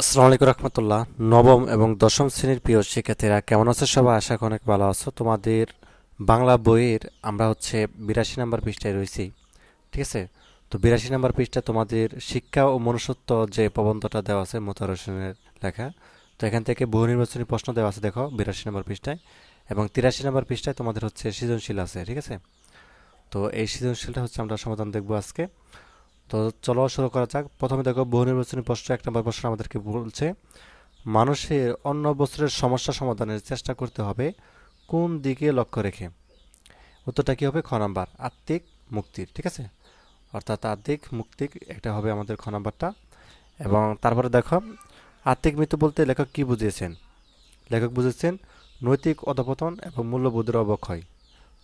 আসসালামু আলাইকুম রহমতুল্লাহ। নবম এবং দশম শ্রেণির প্রিয় শিক্ষার্থীরা কেমন আছো সবাই? আশা করি অনেক ভালো আছো। তোমাদের বাংলা বইয়ের আমরা হচ্ছে বিরাশি নাম্বার পৃষ্ঠায় রয়েছি। ঠিক আছে? তো বিরাশি নাম্বার পৃষ্ঠা তোমাদের শিক্ষা ও মনুষ্যত্ব যে প্রবন্ধটা দেওয়া আছে মোতার হোসেনের লেখা, তো এখান থেকে বহু নির্বাচনী প্রশ্ন দেওয়া আছে, দেখো, বিরাশি নাম্বার পৃষ্ঠায়। এবং তিরাশি নম্বর পৃষ্ঠায় তোমাদের হচ্ছে সৃজনশীল আছে, ঠিক আছে? তো এই সৃজনশীলটা হচ্ছে আমরা সমাধান দেখব আজকে। তো চলো শুরু করা যাক। প্রথমে দেখো, বহু নির্বাচনী প্রশ্ন, এক নম্বর প্রশ্ন আমাদেরকে বলছে, মানুষের অন্য বস্ত্রের সমস্যা সমাধানের চেষ্টা করতে হবে কোন দিকে লক্ষ্য রেখে? উত্তরটা কী হবে? খ নাম্বার, আত্মিক মুক্তির, ঠিক আছে? অর্থাৎ আত্মিক মুক্তি এটা হবে আমাদের খ নাম্বারটা। এবং তারপরে দেখো, আত্মিক মৃত্যু বলতে লেখক কি বুঝিয়েছেন? লেখক বুঝেছেন নৈতিক অধপতন এবং মূল্যবোধের অবক্ষয়।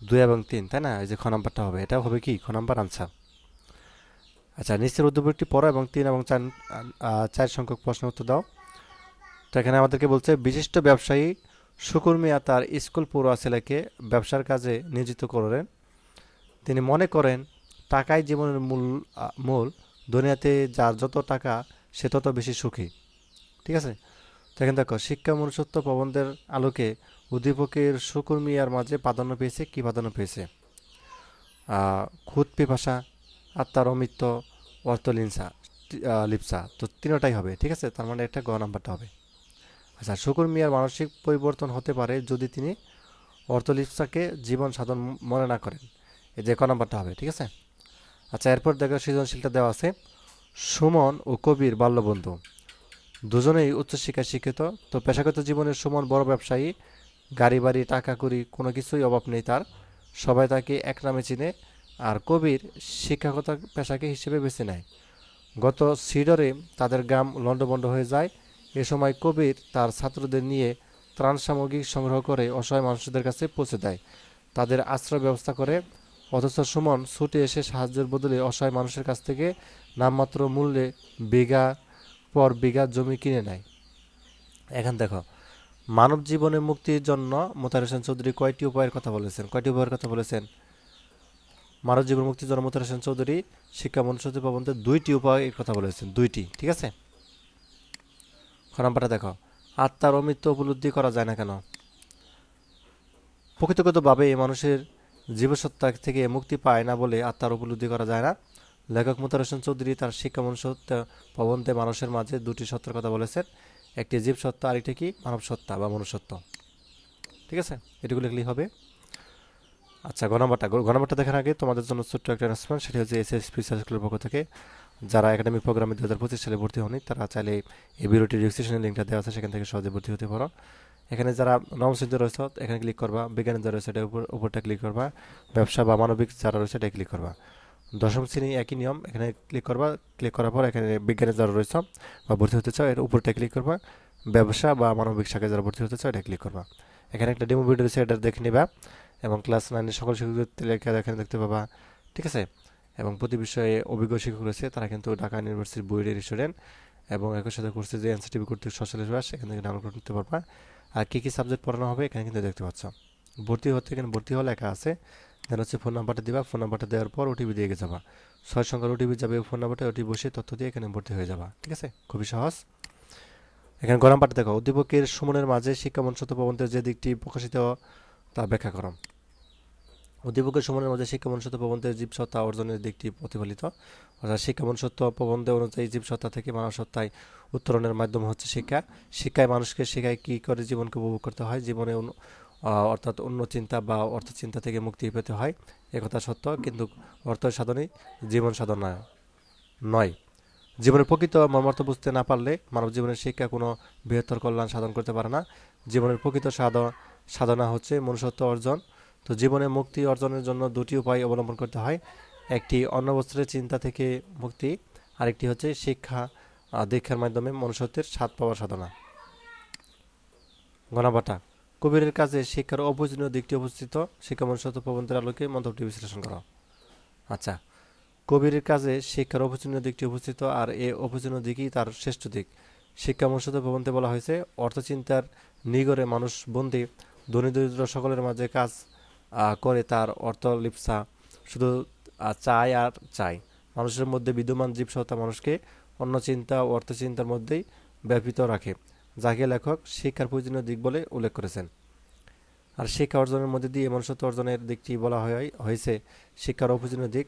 দুই এবং তিন, তাই না? এই যে খ নাম্বারটা হবে, এটা হবে কি? খ নাম্বার আনসার আচ্ছা নিচের উদ্যোগটি পড়ো এবং তিন এবং চার চার সংখ্যক প্রশ্ন উত্তর দাও। তো এখানে আমাদেরকে বলছে, বিশিষ্ট ব্যবসায়ী শুকুর মিয়া তার স্কুল পড়ুয়া ছেলেকে ব্যবসার কাজে নিয়োজিত করেন। তিনি মনে করেন, টাকাই জীবনের মূল মূল। দুনিয়াতে যার যত টাকা, সে তত বেশি সুখী। ঠিক আছে? তো এখানে দেখো, শিক্ষা মনুষ্যত্ব প্রবন্ধের আলোকে উদ্দীপকের শুকুর মিয়ার মাঝে প্রাধান্য পেয়েছে, কি প্রাধান্য পেয়েছে? খুদ পিপাসা আত্মার অমিত্য অর্থলিনসা লিপসা। তো তিনটাই হবে, ঠিক আছে? তার মানে একটা গ নাম্বারটা হবে। আচ্ছা শুকুর মিয়ার মানসিক পরিবর্তন হতে পারে যদি তিনি অর্থলিপসাকে জীবন সাধন মনে না করেন। এই যে ক নাম্বারটা হবে, ঠিক আছে? আচ্ছা এরপর দেখো সৃজনশীলটা দেওয়া আছে। সুমন ও কবির বাল্যবন্ধু। দুজনেই উচ্চশিক্ষায় শিক্ষিত। তো পেশাগত জীবনের সুমন বড় ব্যবসায়ী। গাড়ি, বাড়ি, টাকা করি কোনো কিছুই অভাব নেই তার। সবাই তাকে এক নামে চিনে। আর কবির শিক্ষাগত পেশাকে হিসেবে বেছে নেয়। গত সিডরে তাদের গ্রাম লণ্ডভণ্ড হয়ে যায়। এ সময় কবির তার ছাত্রদের নিয়ে ত্রাণ সামগ্রী সংগ্রহ করে অসহায় মানুষদের কাছে পৌঁছে দেয়। তাদের আশ্রয় ব্যবস্থা করে, অথচ সুমন ছুটে এসে সাহায্যের বদলে অসহায় মানুষের কাছ থেকে নামমাত্র মূল্যে বিঘা পর বিঘা জমি কিনে নেয়। এখন দেখো মানব জীবনে মুক্তির জন্য মোতার হোসেন চৌধুরী কয়টি উপায়ের কথা বলেছেন? কয়টি উপায়ের কথা বলেছেন? মানব জীবন মুক্তির জন্য মোতার হোসেন চৌধুরী, শিক্ষা মনুষ্যত্ব প্রবন্ধে দুইটি উপায়ের কথা বলেছেন, দুইটি, ঠিক আছে? খ নাম্বারটা দেখো, আত্মার অমৃত্য উপলব্ধি করা যায় না কেন? প্রকৃতিগতভাবে মানুষের জীবসত্তা থেকে মুক্তি পায় না বলে আত্মার উপলব্ধি করা যায় না। লেখক মোতার হোসেন চৌধুরী তার শিক্ষা মনুষ্যত্ব প্রবন্ধে মানুষের মাঝে দুটি সত্যের কথা বলেছেন, একটি জীব সত্তা আরেকটি কি? মানব সত্তা বা মনুষ্যত্ব। ঠিক আছে? এটুকু লিখলেই হবে। আচ্ছা গণমাটা গণমাটা দেখার আগে তোমাদের জন্য ছোট্ট একটা অ্যানাউন্সমেন্ট সেটি হচ্ছে এস এস পি স্কুলের পক্ষ থেকে। যারা একাডেমিক প্রোগ্রামে দু হাজার পঁচিশ সালে ভর্তি হয়নি তারা চাইলে এই ভিডিওটির রেজিস্ট্রেশনের লিঙ্কটা দেওয়া আছে, সেখান থেকে সহজে ভর্তি হতে পারো। এখানে যারা নবম শ্রেণীতে রয়েছে, এখানে ক্লিক করবা বিজ্ঞানের যারা রয়েছে, এটার উপর, উপরটা ক্লিক করবা। ব্যবসা বা মানবিক যারা রয়েছে এটা ক্লিক করবা। দশম শ্রেণি একই নিয়ম, এখানে ক্লিক করবা। ক্লিক করার পর এখানে বিজ্ঞানের যারা রয়েছে বা ভর্তি হতে চাও, এর উপরটা ক্লিক করবা। ব্যবসা বা মানবিক শাখায় যারা ভর্তি হতে চাও এটা ক্লিক করবা। এখানে একটা ডেমো ভিডিও রয়েছে, এটা দেখে নিবা। এবং ক্লাস নাইনের সকল শিক্ষকদের লেখা এখানে দেখতে পাবা। ঠিক আছে? এবং প্রতি বিষয়ে অভিজ্ঞ শিক্ষক রয়েছে, তারা কিন্তু ঢাকা ইউনিভার্সিটির বইয়ের স্টুডেন্ট এবং একই সাথে করছে যে এনসিটিভি কর্তৃক সোশ্যাল বাস এখান থেকে ডাউনলোড করতে পারবা। আর কী কী সাবজেক্ট পড়ানো হবে এখানে কিন্তু দেখতে পাচ্ছ। ভর্তি হতে এখানে ভর্তি হওয়া লেখা আছে। দেন হচ্ছে ফোন নাম্বারটা দিবা ফোন নাম্বারটা দেওয়ার পর ওটিপি দিয়ে যাবা। ছয় সংখ্যার ওটিপি যাবে ফোন নাম্বারটা ওটি বসে তথ্য দিয়ে এখানে ভর্তি হয়ে যাবা। ঠিক আছে? খুবই সহজ। এখানে গরম পাঠে দেখো। উদ্দীপকের সুমনের মাঝে শিক্ষা মনুষ্যত্ব প্রবন্ধের যে দিকটি প্রকাশিত তা ব্যাখ্যা করো। উদ্দীপকের সুমনের মাঝে শিক্ষা মনুষ্যত্ব প্রবন্ধের জীবসত্তা অর্জনের দিকটি প্রতিফলিত। অর্থাৎ শিক্ষা মনুষ্যত্ব প্রবন্ধে অনুযায়ী জীবসত্তা থেকে মানব সত্তায় উত্তরণের মাধ্যম হচ্ছে শিক্ষা। শিক্ষায় মানুষকে শেখায় কী করে জীবনকে উপভোগ করতে হয়। জীবনে অর্থাৎ অন্য চিন্তা বা অর্থ চিন্তা থেকে মুক্তি পেতে হয়। একথা সত্য, কিন্তু অর্থ সাধনই জীবন সাধনা নয়। জীবনের প্রকৃত মর্মার্থ বুঝতে না পারলে মানব জীবনের শিক্ষা কোনো বৃহত্তর কল্যাণ সাধন করতে পারে না। জীবনের প্রকৃত সাধ- সাধনা হচ্ছে মনুষ্যত্ব অর্জন। তো জীবনে মুক্তি অর্জনের জন্য দুটি উপায় অবলম্বন করতে হয়। একটি অন্য বস্ত্রের চিন্তা থেকে মুক্তি, আরেকটি হচ্ছে শিক্ষা দীক্ষার মাধ্যমে মনুষ্যত্বের স্বাদ পাওয়ার সাধনা। গণাবাটা কবিরের কাজে শিক্ষার অপ্রয়োজনীয় দিকটি উপস্থিত। শিক্ষা মনুষ্যত্ব প্রবন্ধের আলোকে মন্তব্যটি বিশ্লেষণ করা। আচ্ছা কবিরের কাজে শিক্ষার অপ্রয়োজনীয় দিকটি উপস্থিত আর এ অপ্রয়োজনীয় দিকই তার শ্রেষ্ঠ দিক। শিক্ষা মনুষ্যত্ব প্রবন্ধে বলা হয়েছে, অর্থচিন্তার নিগরে মানুষ বন্দী ধনী দরিদ্র সকলের মাঝে কাজ করে তার অর্থ লিপসা, শুধু চায় আর চায়। মানুষের মধ্যে বিদ্যমান জীবসত্তা মানুষকে অন্য চিন্তা ও অর্থচিন্তার মধ্যেই ব্যাপিত রাখে, যাকে লেখক শিক্ষার প্রয়োজনীয় দিক বলে উল্লেখ করেছেন। আর শিক্ষা অর্জনের মধ্যে দিয়ে মনুষ্যত্ব অর্জনের দিকটি বলা হয়, হয়েছে শিক্ষার অপ্রয়োজনীয় দিক,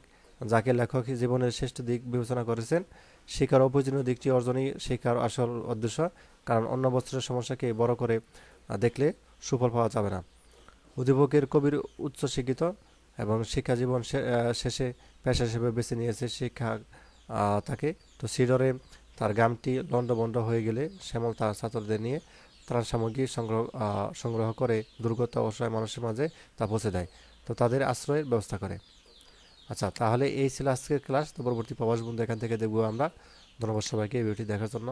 যাকে লেখক জীবনের শ্রেষ্ঠ দিক বিবেচনা করেছেন। শিক্ষার অপ্রয়োজনীয় দিকটি অর্জনই শিক্ষার আসল উদ্দেশ্য, কারণ অন্য বস্তুর সমস্যাকে বড় করে দেখলে সুফল পাওয়া যাবে না। উদ্দীপকের কবির উচ্চ শিক্ষিত এবং শিক্ষা জীবন শেষে পেশা হিসেবে বেছে নিয়েছে শিক্ষা তাকে। তো সিডরে তার গ্রামটি লণ্ডভণ্ড হয়ে গেলে শ্যামল তার ছাত্রদের নিয়ে ত্রাণ সামগ্রী সংগ্রহ সংগ্রহ করে দুর্গত অসহায় মানুষের মাঝে তা পৌঁছে দেয়। তো তাদের আশ্রয়ের ব্যবস্থা করে। আচ্ছা তাহলে এই ছিল আজকের ক্লাস। তো পরবর্তী প্রবাস বন্ধু এখান থেকে দেখব আমরা। ধন্যবাদ সবাইকে এই ভিডিওটি দেখার জন্য।